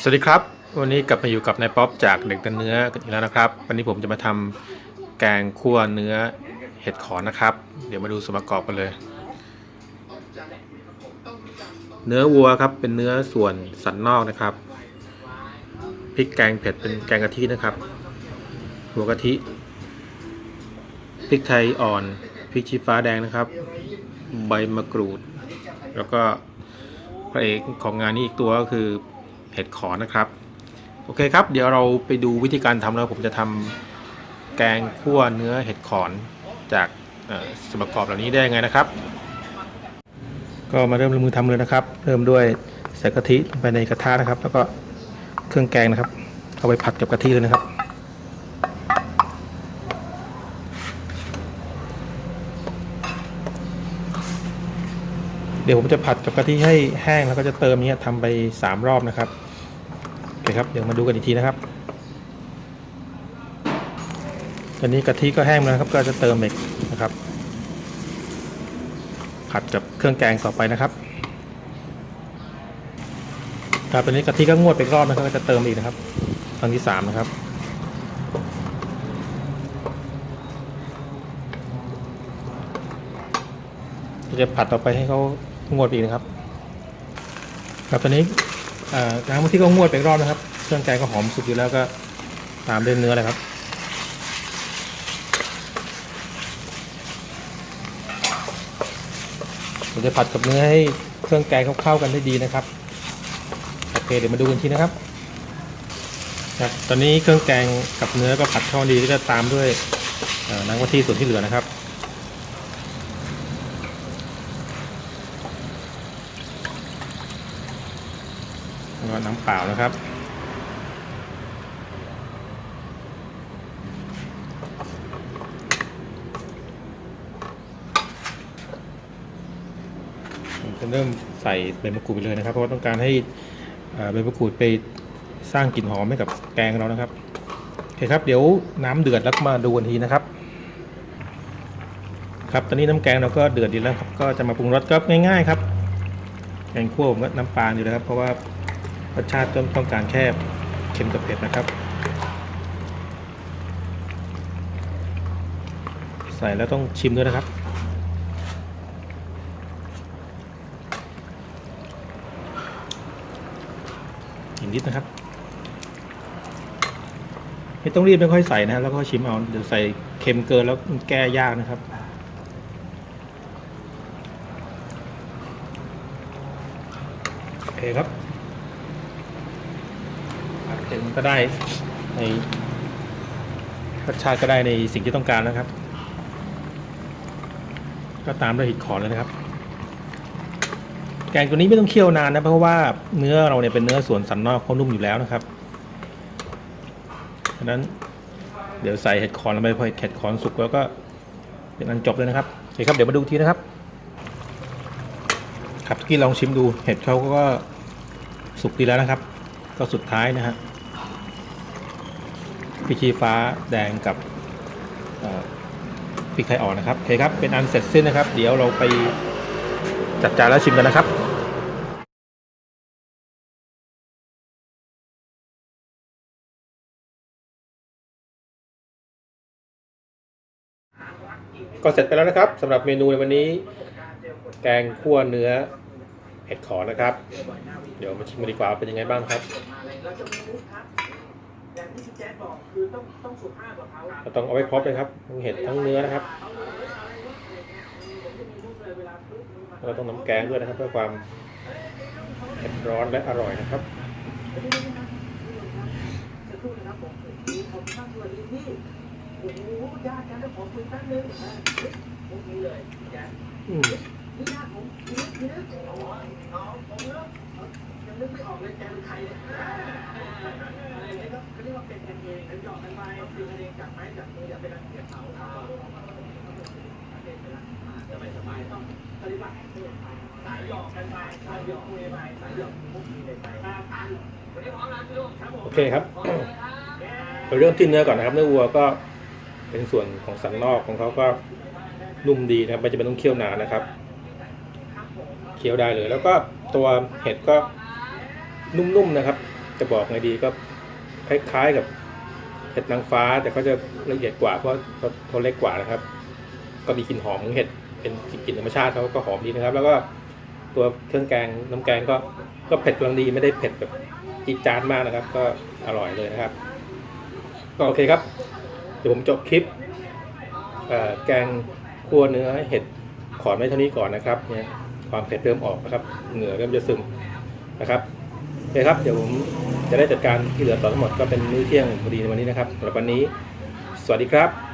สวัสดีครับ วันนี้กลับมาอยู่กับนายป๊อปจากเด็กดันเนื้อกันอีกแล้วนะครับ วันนี้ผมจะมาทำแกงคั่วเนื้อเห็ดขอนนะครับ เดี๋ยวมาดูส่วนประกอบกันเลย เนื้อวัวครับเป็นเนื้อส่วนสันนอกนะครับพริกแกงเผ็ดเป็นแกงกะทินะครับ หัวกะทิพริกไทยอ่อนพริกชี้ฟ้าแดงนะครับ ใบมะกรูด แล้วก็ ระเอกของงานนี้อีกตัวก็คือเห็ดขอนนะครับ โอเคครับ เดี๋ยวเราไปดูวิธีการทำแล้วผมจะทำแกงคั่วเนื้อเห็ดขอนจากส่วนประกอบเหล่านี้ได้ยังไงนะครับ ก็มาเริ่มลงมือทำเลยนะครับ เริ่มด้วยใส่กะทิลงไปในกระทะนะครับ แล้วก็เครื่องแกงนะครับ เอาไปผัดกับกะทิเลยนะครับ เดี๋ยวผมจะผัดกับกะทิให้แห้งแล้วก็จะเติมเนี้ยทำไปสามรอบนะครับโอเคครับเดี๋ยวมาดูกันอีกทีนะครับตอนนี้กะทิก็แห้งแล้วครับ ก็จะเติมอีกนะครับ ผัดกับเครื่องแกงต่อไปนะครับครับตอนนี้กะทิก็งวดไปรอบนะครับก็จะเติมอีกนะครับครั้งที่สามนะครับจะผัดต่อไปให้เขา งวดอีกนะครับครับตอนนี้เอ่อน้ำที่เขางวดไปรอบนะครับ เครื่องแกงก็หอมสุกอยู่แล้วก็ตามด้วยเนื้อเลยครับผมจะผัดกับเนื้อให้เครื่องแกงเข้าๆกันได้ดีนะครับโอเคเดี๋ยวมาดูกันทีนะครับครับตอนนี้เครื่องแกงกับเนื้อก็ผัดเข้าดีก็จะตามด้วยน้ำกะทิส่วนที่เหลือนะครับ แล้วก็ น้ำเปล่านะครับ ผมจะเริ่มใส่ใบมะกรูดไปเลยนะครับ เพราะว่าต้องการให้ใบมะกรูดไปสร้างกลิ่นหอมให้กับแกงเรานะครับโอเคครับ เดี๋ยวน้ำเดือดแล้วมาดูกันทีนะครับ ครับตอนนี้น้ำแกงเราก็เดือดดีแล้วครับ ก็จะมาปรุงรสก็ง่ายๆครับแกงคั่วผมก็น้ำปลาอยู่แล้วครับ เพราะว่า รสชาติต้องต้องการแค่เค็มกับเผ็ดนะครับ ใส่แล้วต้องชิมด้วยนะครับ อีกนิดนะครับ ไม่ต้องรีบไม่ค่อยใส่นะแล้วก็ชิมเอาเดี๋ยวใส่เค็มเกินแล้วแก้ยากนะครับโอเคครับ เสร็นก็ได้ในรสชาติก็ได้ในสิ่งที่ต้องการแล้วครับ ก็ตามด้วยเห็ดขอนเลยนะครับ แกงตัวนี้ไม่ต้องเคี่ยวนานนะเพราะว่าเนื้อเราเนี่ยเป็นเนื้อส่วนสันนอกเขานุ่มอยู่แล้วนะครับฉะนั้นเดี๋ยวใส่เห็ดขอนลงไปพอเห็ดขอนสุกแล้วก็เป็นอันจบเลยนะครับโอเคครับเดี๋ยวมาดูทีนะครับ ครับกี้ลองชิมดูเห็ดเขาก็สุกดีแล้วนะครับ ก็สุดท้ายนะฮะ พริกชี้ฟ้าแดงกับพริกไทยอ่อนนะครับโอเคครับเป็นอันเสร็จสิ้นนะครับ เดี๋ยวเราไปจัดจานแล้วชิมกันนะครับก็เสร็จไปแล้วนะครับสำหรับเมนูในวันนี้ แกงคั่วเนื้อเห็ดขอนะครับ เดี๋ยวมาชิมกันดีกว่าเป็นยังไงบ้างครับ ก็ต้องเอาไว้ครบเลยครับทั้งเห็ดทั้งเนื้อนะครับแล้วก็ต้องน้ำแกงด้วยนะครับเพื่อความเผ็ดร้อนและอร่อยนะครับโอ้โหญาติกันจะขอคุยแป๊บนึงนะพวกนี้เลยแกอืมนี่ญาติผมนี่นี่นึกอ๋ออ๋อผมนึกยังนึกไม่ออกเลยแกเป็นใคร เป็นกันเองแล้วหยอกกันไปคือกันเองจับไม้จับมืออย่าไปรังเกียจเขาสบายสบายต้องปฏิบัติสายหยอกกันไปสายหยอกคุยไปสายหยอกมุกมีเลยไปวันนี้พร้อมแล้วพี่ลูกครับผมโอเคครับเริ่มที่เนื้อก่อนนะครับ เนื้อวัวก็เป็นส่วนของสันนอกของเขาก็นุ่มดีนะครับไม่จำเป็นต้องเคี่ยวนานนะครับ เคี่ยวได้เลย แล้วก็ตัวเห็ดก็นุ่มๆนะครับ จะบอกไงดีก็คล้ายๆกับ เห็ดนางฟ้าแต่เขาจะละเอียดกว่าเพราะเขาเล็กกว่านะครับ ก็มีกลิ่นหอมของเห็ดเป็นกลิ่นธรรมชาติเขาก็หอมดีนะครับ แล้วก็ตัวเครื่องแกงน้ำแกงก็ก็เผ็ดกำลังดีไม่ได้เผ็ดแบบจี๊ดจาดมากนะครับ ก็อร่อยเลยนะครับ ก็โอเคครับ เดี๋ยวผมจบคลิปแกงคั่วเนื้อเห็ดขอนไว้เท่านี้ก่อนนะครับเนี่ยความเผ็ดเริ่มออกนะครับ เหงื่อเริ่มจะซึมนะครับ เคครับ เดี๋ยวผมจะได้จัดการที่เหลือต่อทั้งหมดก็เป็นมื้อเที่ยงพอดีในวันนี้นะครับสำหรับวันนี้ สวัสดีครับ